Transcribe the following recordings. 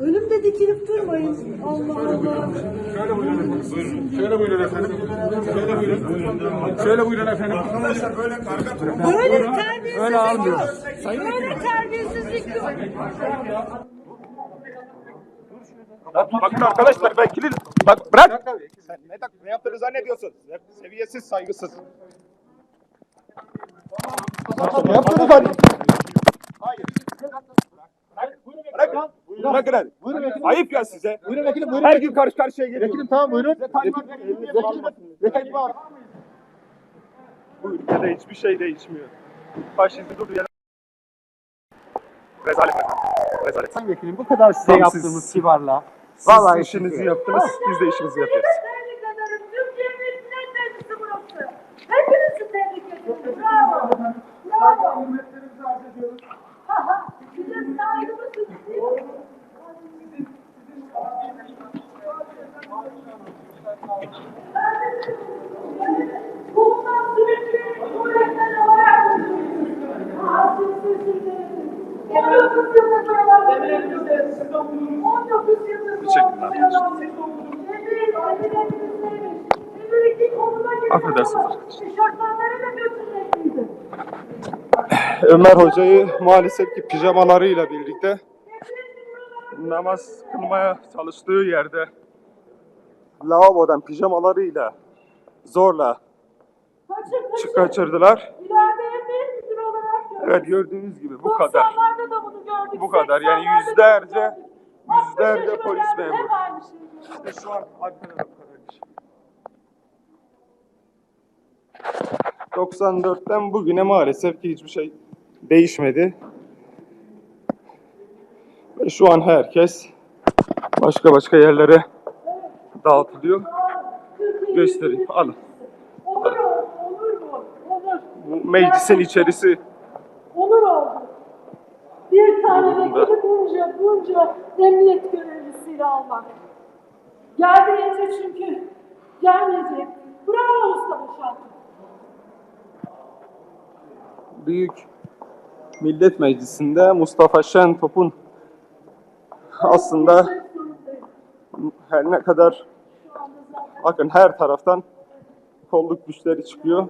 Önümde dikilip durmayın. Allah Allah. Şöyle buyurun efendim. Buyurun. Şöyle buyurun efendim. Şöyle buyurun. Şöyle buyurun efendim. Arkadaşlar böyle karga Böyle terbiyesizlik Öyle almıyor. yok. Böyle terbiyesizlik yok. Bakın arkadaşlar ben kilit. Bak bırak. Sen ne, ne yaptığını zannediyorsun? Seviyesiz, saygısız. Ne yaptığını zannediyorsun? Bırak. Bırak. Bırak. Buyurun Ayıp ya size. Buyurun vekilim. Buyurun. Her gün karşı karşıya geliyor. Vekilim tamam buyurun. Vekilim. Vekilim abi. Bu ülkede hiçbir şey değişmiyor. Faşizm dur ya. Rezalet. Rezalet. Sayın Vekilim bu kadar size Tam yaptığımız siz- kibarla. Siz Vallahi işinizi yaptınız, biz de işimizi yapıyoruz. Tebrik ederim. Türkiye'nin en meclisi burası. Hepinizi tebrik ediyorum. Bravo. Bravo. 19 yıldır Teşekkürler. Affedersiniz arkadaşlar. Ömer Hoca'yı maalesef ki pijamalarıyla birlikte namaz kılmaya çalıştığı yerde lavabodan pijamalarıyla zorla çık kaçırdılar. Evet gördüğünüz gibi bu kadar. 90'larda da bunu gördük. Bu kadar. Yani 80'lerde de yüzlerce- bunu gördük. 60 yüzlerce polis memuru. İşte şu an arkada da bu kadar kişi. 94'ten bugüne maalesef ki hiçbir şey değişmedi. Ve şu an herkes başka başka yerlere dağıtılıyor. Göstereyim. Alın. Olur oldu, olur mu? Olur. Bu meclisin içerisi. Bir tane vekili bunca, bunca emniyet görevlisiyle almak. Gelmeyince çünkü gelmeyecek. Bravo Mustafa Şahin. Büyük Millet Meclisi'nde Mustafa Şentop'un aslında her ne kadar bakın her taraftan kolluk güçleri çıkıyor.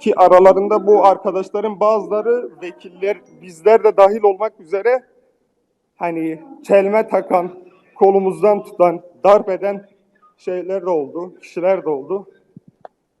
Ki aralarında bu arkadaşların bazıları vekiller bizler de dahil olmak üzere hani çelme takan, kolumuzdan tutan, darp eden şeyler de oldu, kişiler de oldu.